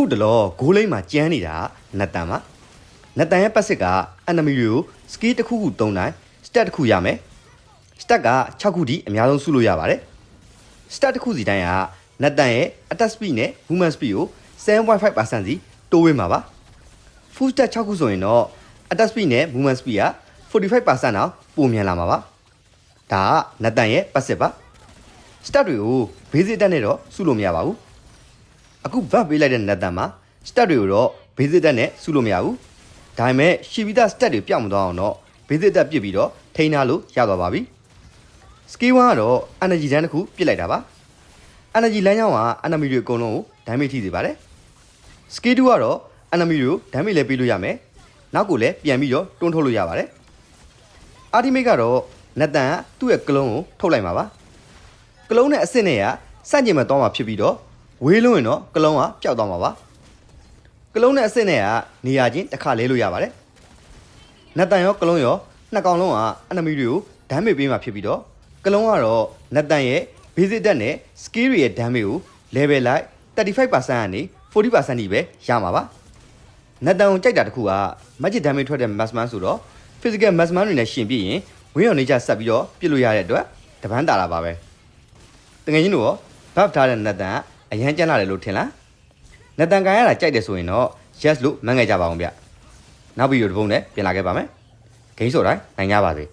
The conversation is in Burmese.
ခုတလောဂိုးလိမ့်မှာကျန်းနေတာနတ်တန်ပါနတ်တန်ရဲ့ပတ်စစ်ကအန်နမီတွေကိုစကီးတစ်ခုခုသုံးတိုင်းစတက်တစ်ခုရမယ်စတက်က6ခုထိအများဆုံးစုလို့ရပါတယ်စတက်တစ်ခုစီတိုင်းကနတ်တန်ရဲ့ attack speed နဲ့ movement speed ကို7.5%စီတိုးဝေးမှာပါ full stack 6ခုဆိုရင်တော့ attack speed နဲ့ movement speed က45%လောက်ပိုမြန်လာမှာပါဒါကနတ်တန်ရဲ့ပတ်စစ်ပါ stat တွေကို basic တက်နဲ့တော့စုလို့မရပါဘူး အခု verb ပေးလိုက်တဲ့နတ်တန်မှာ stat တွေကိုတော့ basic တက်နဲ့စုလို့မရဘူးဒါပေမဲ့ရှိပြီးသား stat တွေပြောင်းမသွားအောင်တော့ basic တက်ပြစ်ပြီးတော့ထိန်းထားလို့ရသွားပါပြီ skill 1ကတော့ energy တန်းတစ်ခုပြစ်လိုက်တာပါ energy လမ်းကြောင်းက enemy တွေအကုန်လုံးကို damage ထိစေပါတယ် skill 2ကတော့ enemy တွေကို damage လည်းပေးလို့ရမယ်နောက်ကိုလည်းပြန်ပြီးတော့တွန်းထုတ်လို့ရပါတယ် ultimate ကတော့နတ်တန်ကသူ့ရဲ့ကလုံးကိုထုတ်လိုက်မှာပါကလုံးနဲ့အစ်စ်နဲ့ကစန့်ကျင်မဲ့သွားမှာဖြစ်ပြီးတော့ ဝေးလုံးရင်တော့ကလုံးကပျောက်သွားမှာပါကလုံးနဲ့အစ်စ်နဲ့ကနေရာချင်းတစ်ခါလဲလို့ရပါတယ်နတ်တန်ရောကလုံးရောနှစ်ကောင်လုံးကအနမီတွေကိုဒမ်းမေပေးမှာဖြစ်ပြီးတော့ကလုံးကတော့နတ်တန်ရဲ့ basic တက်နဲ့ skill တွေရဲ့ဒမ်းမေကို level လိုက်35%ကနေ40%ထိပဲရမှာပါနတ်တန်ကိုကြိုက်တာတစ်ခုက magic damage ထွက်တဲ့ mass man ဆိုတော့ physical mass man တွေနဲ့ရှင်ပြည့်ရင်ဝင်းအောင်နေကြဆက်ပြီးတော့ပြစ်လို့ရတဲ့အတွက်တပန်းတာတာပါပဲတကယ်ချင်းတို့ရောဘတ်ထားတဲ့နတ်တန်က အရန်ကျန်းလာတယ်လို့ထင်လားနတ်တန်ကန်ရတာကြိုက်တယ်ဆိုရင်တော့ yes လို့မှန်းခဲ့ကြပါအောင်ဗျနောက်ဗီဒီယိုတစ်ပုဒ်နဲ့ပြန်လာခဲ့ပါမယ်ဂိမ်းဆိုတိုင်းနိုင်ကြပါစေ